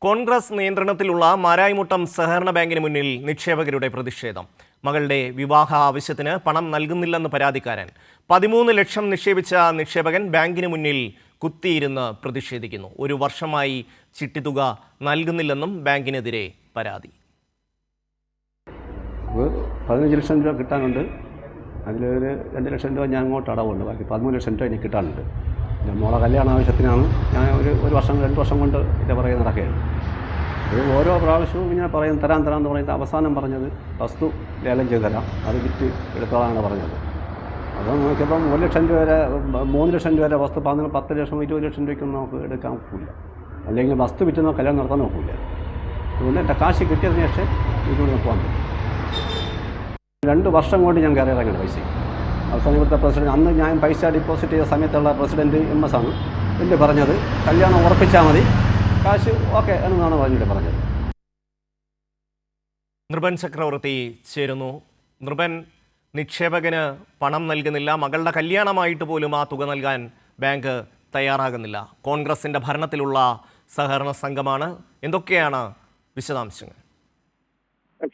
കോൺഗ്രസ് നിയന്ത്രണത്തിലുള്ള മാരായിമുട്ടം സഹകരണ ബാങ്കിന് മുന്നിൽ നിക്ഷേപകരുടെ പ്രതിഷേധം. മകളുടെ വിവാഹ ആവശ്യത്തിന് പണം നൽകുന്നില്ലെന്ന് പരാതിക്കാരൻ. പതിമൂന്ന് ലക്ഷം നിക്ഷേപിച്ച നിക്ഷേപകൻ ബാങ്കിന് മുന്നിൽ കുത്തിയിരുന്ന് പ്രതിഷേധിക്കുന്നു. ഒരു വർഷമായി ചിട്ടിത്തുക നൽകുന്നില്ലെന്നും ബാങ്കിനെതിരെ പരാതി. പതിനഞ്ച് ലക്ഷം രൂപ കിട്ടാനുണ്ട്. അതിലൊരു രണ്ട് ലക്ഷം രൂപ ഞാൻ അങ്ങോട്ട് അടവുണ്ട്. ബാക്കി പതിമൂന്ന് ലക്ഷം രൂപ എനിക്ക് കിട്ടാനുണ്ട്. മോളെ കല്യാണ ആവശ്യത്തിനാണ്. ഞാൻ ഒരു ഒരു വർഷം രണ്ട് വർഷം കൊണ്ട് ഇതിന്റെ പുറകെ നടക്കുകയാണ്. അത് ഓരോ പ്രാവശ്യവും ഇങ്ങനെ പറയും തരാൻ തരാം എന്ന് പറയുന്നത് അവസാനം പറഞ്ഞത് വസ്തു ലേലം ചെയ്ത് തരാം. അത് വിറ്റ് എടുത്തോളാണ് പറഞ്ഞത്. അത് നോക്കിയപ്പം ഒരു ലക്ഷം രൂപ വരെ മൂന്ന് ലക്ഷം രൂപ വരെ വസ്തു പതിന് പത്ത് ലക്ഷം ഇരുപത് ലക്ഷം രൂപയ്ക്കൊന്നും നമുക്ക് എടുക്കാൻ ഒക്കില്ല. അല്ലെങ്കിൽ വസ്തു വിറ്റ് കല്യാണം നടത്താൻ നോക്കില്ല അതുകൊണ്ട് എന്റെ കാശ് കിട്ടിയതിന് ശേഷം ഇതിലൂടെ പോകാൻ പറ്റും. രണ്ട് വർഷം കൊണ്ട് ഞാൻ കയറി ഇറങ്ങണം പൈസ. അവസാനം ഇവിടുത്തെ അന്ന് ഞാൻ പൈസ ഡിപ്പോസിറ്റ് ചെയ്ത സമയത്തുള്ള പ്രസിഡന്റ് എം എസ് ആണ് എന്റെ പറഞ്ഞത് കല്യാണം ഉറപ്പിച്ചാൽ മതി. കാശ് ഓക്കെ എന്നാണ് പറഞ്ഞിട്ട് പറഞ്ഞത്. നൃപൻ ചക്രവർത്തി ചേരുന്നു. നൃപൻ നിക്ഷേപകന് പണം നൽകുന്നില്ല. മകളുടെ കല്യാണമായിട്ട് പോലും ആ തുക നൽകാൻ ബാങ്ക് തയ്യാറാകുന്നില്ല. കോൺഗ്രസിന്റെ ഭരണത്തിലുള്ള സഹകരണ സംഘമാണ്. എന്തൊക്കെയാണ് വിശദാംശങ്ങൾ?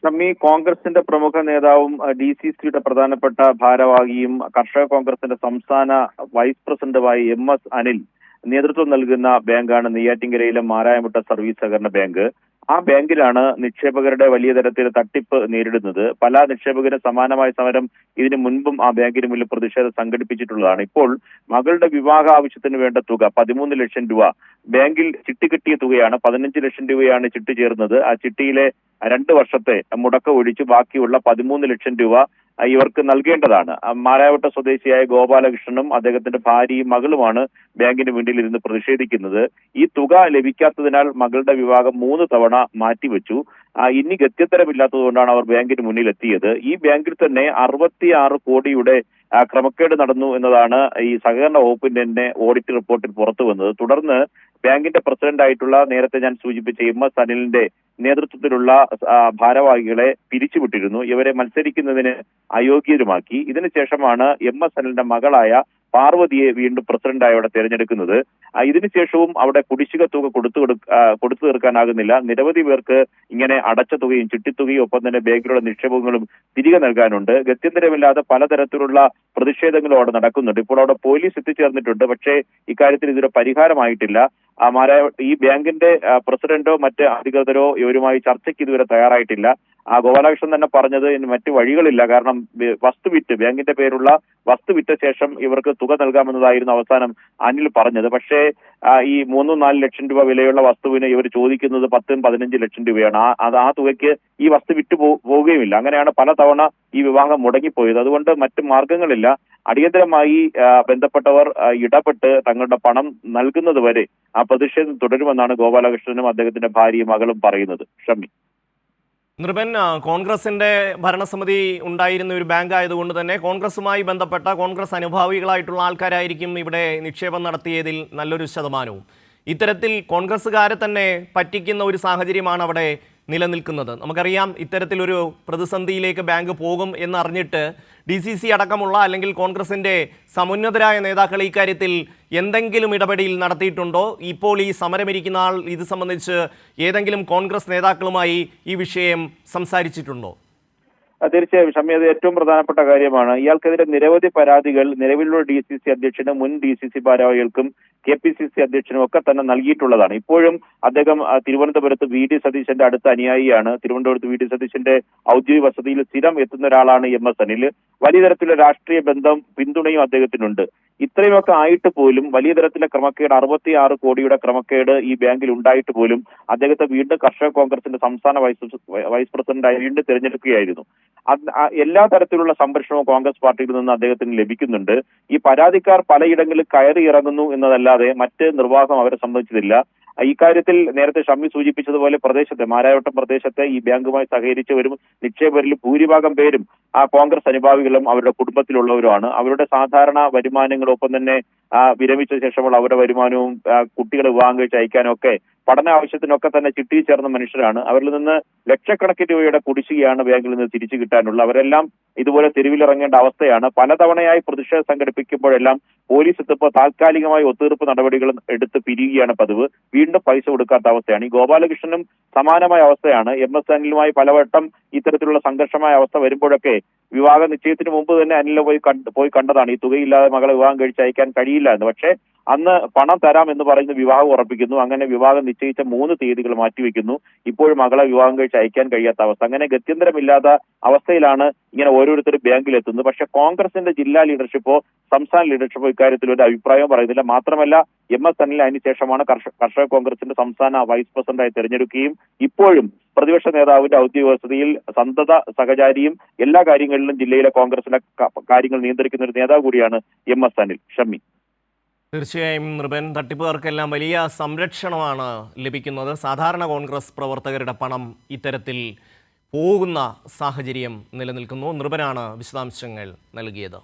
ഷമ്മി കോൺഗ്രസിന്റെ പ്രമുഖ നേതാവും ഡി സി സിയുടെ പ്രധാനപ്പെട്ട ഭാരവാഹിയും കർഷക കോൺഗ്രസിന്റെ സംസ്ഥാന വൈസ് പ്രസിഡന്റുമായി എം എസ് അനിൽ നേതൃത്വം നൽകുന്ന ബാങ്കാണ് നെയ്യാറ്റിൻകരയിലെ മാരായമുട്ട സർവീസ് സഹകരണ ബാങ്ക്. ആ ബാങ്കിലാണ് നിക്ഷേപകരുടെ വലിയ തരത്തിൽ തട്ടിപ്പ് നേരിടുന്നത്. പല നിക്ഷേപകരും സമാനമായ സമരം ഇതിനു മുൻപും ആ ബാങ്കിന് മുന്നിൽ പ്രതിഷേധം സംഘടിപ്പിച്ചിട്ടുള്ളതാണ്. ഇപ്പോൾ മകളുടെ വിവാഹ ആവശ്യത്തിന് വേണ്ട തുക പതിമൂന്ന് ലക്ഷം രൂപ. ബാങ്കിൽ ചിട്ടി കിട്ടിയ തുകയാണ് പതിനഞ്ച് ലക്ഷം രൂപയാണ് ചിട്ടി ചേർന്നത്. ആ ചിട്ടിയിലെ രണ്ട് വർഷത്തെ മുടക്കം ഒഴിച്ച് ബാക്കിയുള്ള പതിമൂന്ന് ലക്ഷം രൂപ ഇവർക്ക് നൽകേണ്ടതാണ്. മാരായവട്ട സ്വദേശിയായ ഗോപാലകൃഷ്ണനും അദ്ദേഹത്തിന്റെ ഭാര്യയും മകളുമാണ് ബാങ്കിന് മുന്നിൽ ഇരുന്ന് പ്രതിഷേധിക്കുന്നത്. ഈ തുക ലഭിക്കാത്തതിനാൽ മകളുടെ വിവാഹം മൂന്ന് തവണ മാറ്റിവെച്ചു. ഇനി ഗത്യന്തരമില്ലാത്തതുകൊണ്ടാണ് അവർ ബാങ്കിന് മുന്നിൽ എത്തിയത് ഈ ബാങ്കിൽ തന്നെ അറുപത്തിയാറ് കോടിയുടെ ക്രമക്കേട് നടന്നു എന്നതാണ് ഈ സഹകരണ വകുപ്പിന്റെ തന്നെ ഓഡിറ്റ് റിപ്പോർട്ടിൽ പുറത്തു വന്നത്. തുടർന്ന് ബാങ്കിന്റെ പ്രസിഡന്റ് ആയിട്ടുള്ള നേരത്തെ ഞാൻ സൂചിപ്പിച്ച എം എസ് അനിലിന്റെ നേതൃത്വത്തിലുള്ള ഭാരവാഹികളെ പിരിച്ചുവിട്ടിരുന്നു. ഇവരെ മത്സരിക്കുന്നതിന് അയോഗ്യരുമാക്കി. ഇതിനുശേഷമാണ് എം എസ് അനിലിന്റെ മകളായ പാർവതിയെ വീണ്ടും പ്രസിഡന്റായി അവിടെ തിരഞ്ഞെടുക്കുന്നത്. ഇതിനുശേഷവും അവിടെ കുടിശ്ശിക തുക കൊടുത്തു കൊടുത്തു തീർക്കാനാകുന്നില്ല. നിരവധി പേർക്ക് ഇങ്ങനെ അടച്ച തുകയും ചിട്ടിത്തുകയും ഒപ്പം തന്നെ ബാങ്കിലുള്ള നിക്ഷേപങ്ങളും തിരികെ നൽകാനുണ്ട്. ഗത്യന്തരമില്ലാതെ പലതരത്തിലുള്ള പ്രതിഷേധങ്ങളും അവിടെ നടക്കുന്നുണ്ട്. ഇപ്പോൾ അവിടെ പോലീസ് എത്തിച്ചേർന്നിട്ടുണ്ട്. പക്ഷേ ഇക്കാര്യത്തിൽ ഇതൊരു പരിഹാരമായിട്ടില്ല. ഈ ബാങ്കിന്റെ പ്രസിഡന്റോ മറ്റ് അധികൃതരോ ഇവരുമായി ചർച്ചയ്ക്ക് ഇതുവരെ തയ്യാറായിട്ടില്ല. ആ ഗോപാലകൃഷ്ണൻ തന്നെ പറഞ്ഞത് മറ്റു വഴികളില്ല. കാരണം വസ്തു വിറ്റ് ബാങ്കിന്റെ പേരുള്ള വസ്തു വിറ്റ ശേഷം ഇവർക്ക് തുക നൽകാമെന്നതായിരുന്നു അവസാനം അനിൽ പറഞ്ഞത്. പക്ഷേ ഈ മൂന്നും നാല് ലക്ഷം രൂപ വിലയുള്ള വസ്തുവിന് ഇവർ ചോദിക്കുന്നത് പത്തും പതിനഞ്ച് ലക്ഷം രൂപയാണ്. ആ അത് ആ തുകയ്ക്ക് ഈ വസ്തു വിറ്റ് പോവുകയുമില്ല. അങ്ങനെയാണ് പല തവണ ഈ വിവാഹം മുടങ്ങിപ്പോയത്. അതുകൊണ്ട് മറ്റു മാർഗങ്ങളില്ല. അടിയന്തരമായി ബന്ധപ്പെട്ടവർ ഇടപെട്ട് തങ്ങളുടെ പണം നൽകുന്നത് വരെ ആ പ്രതിഷേധം തുടരുമെന്നാണ് ഗോപാലകൃഷ്ണനും അദ്ദേഹത്തിന്റെ ഭാര്യയും മകളും പറയുന്നത്. ഷമ്മി. നൃപൻ കോൺഗ്രസിന്റെ ഭരണസമിതി ഉണ്ടായിരുന്ന ഒരു ബാങ്ക് ആയതുകൊണ്ട് തന്നെ കോൺഗ്രസുമായി ബന്ധപ്പെട്ട കോൺഗ്രസ് അനുഭാവികളായിട്ടുള്ള ആൾക്കാരായിരിക്കും ഇവിടെ നിക്ഷേപം നടത്തിയതിൽ നല്ലൊരു ശതമാനവും. ഇത്തരത്തിൽ കോൺഗ്രസ്സുകാരെ തന്നെ പറ്റിക്കുന്ന ഒരു സാഹചര്യമാണ് അവിടെ നിലനിൽക്കുന്നത്. നമുക്കറിയാം ഇത്തരത്തിലൊരു പ്രതിസന്ധിയിലേക്ക് ബാങ്ക് പോകും എന്നറിഞ്ഞിട്ട് ഡി സി സി അടക്കമുള്ള അല്ലെങ്കിൽ കോൺഗ്രസിന്റെ സമുന്നതരായ നേതാക്കൾ ഇക്കാര്യത്തിൽ എന്തെങ്കിലും ഇടപെടൽ നടത്തിയിട്ടുണ്ടോ? ഇപ്പോൾ ഈ സമരമിരിക്കുന്ന ആൾ ഇത് സംബന്ധിച്ച് ഏതെങ്കിലും കോൺഗ്രസ് നേതാക്കളുമായി ഈ വിഷയം സംസാരിച്ചിട്ടുണ്ടോ? തീർച്ചയായും. ഷമ്മി അത് ഏറ്റവും പ്രധാനപ്പെട്ട കാര്യമാണ്. ഇയാൾക്കെതിരെ നിരവധി പരാതികൾ നിലവിലുള്ള ഡി സി സി അധ്യക്ഷനും മുൻ ഡി സി സി ഭാരവാഹികൾക്കും കെ പി സി സി അധ്യക്ഷനും ഒക്കെ തന്നെ നൽകിയിട്ടുള്ളതാണ്. ഇപ്പോഴും അദ്ദേഹം തിരുവനന്തപുരത്ത് വി ഡി സതീശന്റെ അടുത്ത അനുയായിയാണ്. തിരുവനന്തപുരത്ത് വി ഡി സതീശന്റെ ഔദ്യോഗിക വസതിയിൽ സ്ഥിരം എത്തുന്ന ഒരാളാണ് എം എസ് അനിൽ. വലിയ തരത്തിലുള്ള രാഷ്ട്രീയ ബന്ധം പിന്തുണയും അദ്ദേഹത്തിനുണ്ട്. ഇത്രയുമൊക്കെ ആയിട്ട് പോലും വലിയ തരത്തിലെ ക്രമക്കേട് അറുപത്തിയാറ് കോടിയുടെ ക്രമക്കേട് ഈ ബാങ്കിൽ ഉണ്ടായിട്ട് പോലും അദ്ദേഹത്തെ വീണ്ടും കർഷക കോൺഗ്രസിന്റെ സംസ്ഥാന വൈസ് വൈസ് പ്രസിഡന്റായി വീണ്ടും തിരഞ്ഞെടുക്കുകയായിരുന്നു. എല്ലാ തരത്തിലുള്ള സംരക്ഷണവും കോൺഗ്രസ് പാർട്ടിയിൽ നിന്ന് അദ്ദേഹത്തിന് ലഭിക്കുന്നുണ്ട്. ഈ പരാതിക്കാർ പലയിടങ്ങളിൽ കയറി ഇറങ്ങുന്നു എന്നതല്ലാതെ മറ്റ് നിർവാഹം അവരെ സംബന്ധിച്ചതില്ല ഇക്കാര്യത്തിൽ നേരത്തെ ഷമ്മി സൂചിപ്പിച്ചതുപോലെ പ്രദേശത്തെ മാരായവട്ടം പ്രദേശത്തെ ഈ ബാങ്കുമായി സഹകരിച്ചവരും നിക്ഷേപകരിൽ ഭൂരിഭാഗം പേരും ആ കോൺഗ്രസ് അനുഭാവികളും അവരുടെ കുടുംബത്തിലുള്ളവരുമാണ്. അവരുടെ സാധാരണ വരുമാനങ്ങളൊപ്പം തന്നെ വിരമിച്ച ശേഷമുള്ള അവരുടെ വരുമാനവും കുട്ടികളെ വിവാഹം കഴിച്ച് അയക്കാനൊക്കെ പഠന ആവശ്യത്തിനൊക്കെ തന്നെ ചിട്ടി ചേർന്ന മനുഷ്യരാണ്. അവരിൽ നിന്ന് ലക്ഷക്കണക്കിന് രൂപയുടെ കുടിശ്ശികയാണ് ബാങ്കിൽ നിന്ന് തിരിച്ചു കിട്ടാനുള്ള അവരെല്ലാം ഇതുപോലെ തെരുവിലിറങ്ങേണ്ട അവസ്ഥയാണ്. പലതവണയായി പ്രതിഷേധം സംഘടിപ്പിക്കുമ്പോഴെല്ലാം പോലീസ് എത്തുമ്പോൾ താൽക്കാലികമായി ഒത്തുതീർപ്പ് നടപടികൾ എടുത്ത് പിരിയുകയാണ് പതിവ്. വീണ്ടും പൈസ കൊടുക്കാത്ത അവസ്ഥയാണ്. ഈ ഗോപാലകൃഷ്ണനും സമാനമായ അവസ്ഥയാണ്. എം എസ് അനിലുമായി പലവട്ടം ഇത്തരത്തിലുള്ള സംഘർഷമായ അവസ്ഥ വരുമ്പോഴൊക്കെ വിവാഹ നിശ്ചയത്തിന് മുമ്പ് തന്നെ അനിലിനെ പോയി കണ്ട് പോയി കണ്ടതാണ്. ഈ തുകയില്ലാതെ മകളെ വിവാഹം കഴിച്ച് അയക്കാൻ കഴിയില്ല എന്ന്. പക്ഷേ അന്ന് പണം തരാം എന്ന് പറയുന്ന വിവാഹം ഉറപ്പിക്കുന്നു. അങ്ങനെ വിവാഹം നിശ്ചയിച്ച മൂന്ന് തീയതികൾ മാറ്റിവെക്കുന്നു. ഇപ്പോഴും മകളെ വിവാഹം കഴിച്ച് അയക്കാൻ കഴിയാത്ത അവസ്ഥ. അങ്ങനെ ഗത്യന്തരമില്ലാത്ത അവസ്ഥയിലാണ് ഇങ്ങനെ ഓരോരുത്തരും ബാങ്കിൽ എത്തുന്നത് പക്ഷേ കോൺഗ്രസിന്റെ ജില്ലാ ലീഡർഷിപ്പോ സംസ്ഥാന ലീഡർഷിപ്പോ ഇക്കാര്യത്തിൽ ഒരു അഭിപ്രായം പറയുന്നില്ല. മാത്രമല്ല എം എസ് അനിൽ അതിനുശേഷമാണ് കർഷക കോൺഗ്രസിന്റെ സംസ്ഥാന വൈസ് പ്രസിഡന്റായി തെരഞ്ഞെടുക്കുകയും ഇപ്പോഴും പ്രതിപക്ഷ നേതാവിന്റെ ഔദ്യോഗിക വസതിയിൽ സന്തത സഹചാരിയും എല്ലാ കാര്യങ്ങളിലും ജില്ലയിലെ കോൺഗ്രസിന്റെ കാര്യങ്ങൾ നിയന്ത്രിക്കുന്ന ഒരു നേതാവ് കൂടിയാണ് എം എസ് അനിൽ ഷമ്മി. തീർച്ചയായും നൃപൻ തട്ടിപ്പുകാർക്കെല്ലാം വലിയ സംരക്ഷണമാണ് ലഭിക്കുന്നത്. സാധാരണ കോൺഗ്രസ് പ്രവർത്തകരുടെ പണം ഇത്തരത്തിൽ പോകുന്ന സാഹചര്യം നിലനിൽക്കുന്നു. നൃപനാണ് വിശദാംശങ്ങൾ നൽകിയത്.